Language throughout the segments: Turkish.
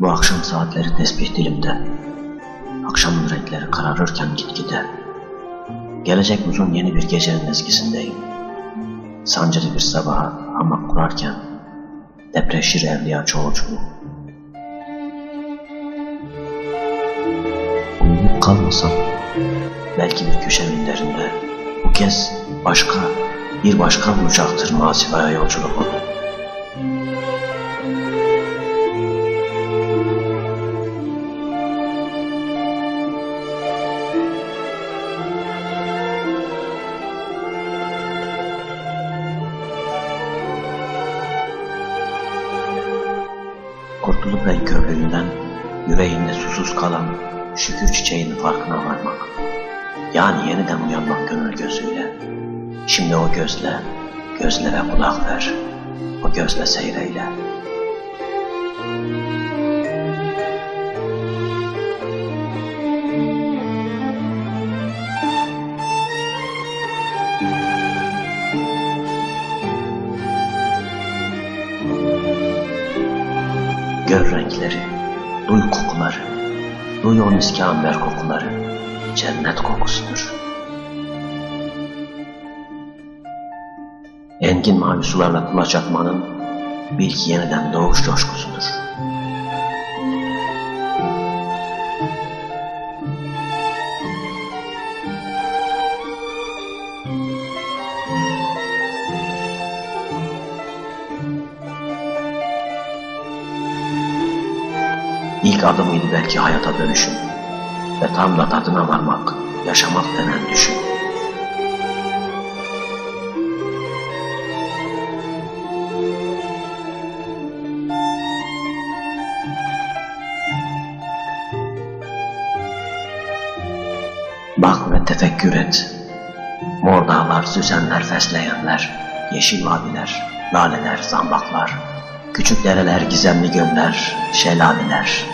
Bu akşam saatleri tesbih dilimde. Akşamın renkleri kararırken gitgide. Gelecek uzun yeni bir gecenin eskisindeyim. Sancılı bir sabaha hamak kurarken depreşir evliya çoğulculuğu. Uyuyup kalmasam belki bir köşe minderinde bu kez başka bir başka bulacaktır masivaya yolculuğu. Kurtulup renk körlüğünden yüreğinde susuz kalan şükür çiçeğinin farkına varmak. Yani yeniden uyanmak gönül gözüyle. Şimdi o gözle, gözle ve kulak ver. O gözle seyreyle. Gör renkleri, duy kokuları, duy o miskamber kokuları, cennet kokusudur. Engin mavi sularla kulaç atmanın bil ki yeniden doğuş coşkusudur. İlk adımıydı belki hayata dönüşüm ve tam da tadına varmak, yaşamak denen düşün. Bak ve tefekkür et. Mor dağlar, süsenler, fesleğenler, yeşil vadiler, laleler, zambaklar, küçük dereler, gizemli göller, şelaleler.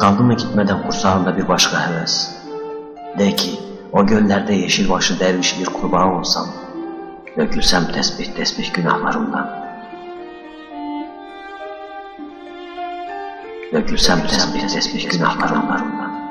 Kaldı gitmeden kursağında bir başka heves? De ki o göllerde yeşil başı derviş bir kurbağa olsam, dökülsem tesbih tesbih günahlarımdan. Dökülsem tesbih tesbih günahlarımdan.